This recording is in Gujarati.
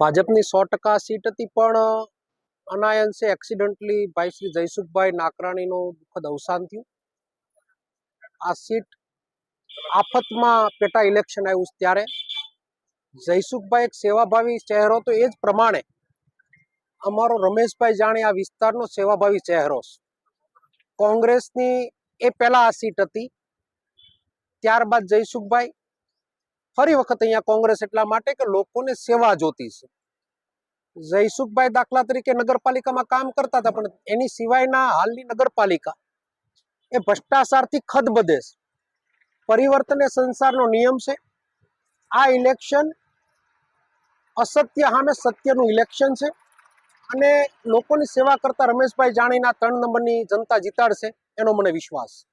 ભાજપની સો ટકા સીટ હતી, પણ અનાયંશે એક્સિડન્ટલી ભાઈ શ્રી જયસુખભાઈ નાકરાણીનું દુઃખદ અવસાન થયું. આ સીટ આફતમાં પેટા ઇલેક્શન આવ્યું ત્યારે. જયસુખભાઈ એક સેવાભાવી ચહેરો તો એ જ પ્રમાણે અમારો રમેશભાઈ જાણે આ વિસ્તારનો સેવાભાવી ચહેરો કોંગ્રેસની એ પહેલાં આ સીટ હતી. ત્યારબાદ જયસુખભાઈ ફરી વખત અહીંયા કોંગ્રેસ એટલા માટે કે લોકોને સેવા જોતી છે. જયસુખભાઈ દાખલા તરીકે નગરપાલિકામાં કામ કરતા હતા, પણ એની સિવાયના હાલની નગરપાલિકા એ ભ્રષ્ટાચારથી ખદબદે છે. પરિવર્તન એ સંસારનો નિયમ છે. આ ઇલેક્શન અસત્ય સામે સત્યનું ઇલેક્શન છે. અને લોકોની સેવા કરતા રમેશભાઈ જાણીના ત્રણ નંબરની જનતા જીતાડશે એનો મને વિશ્વાસ છે.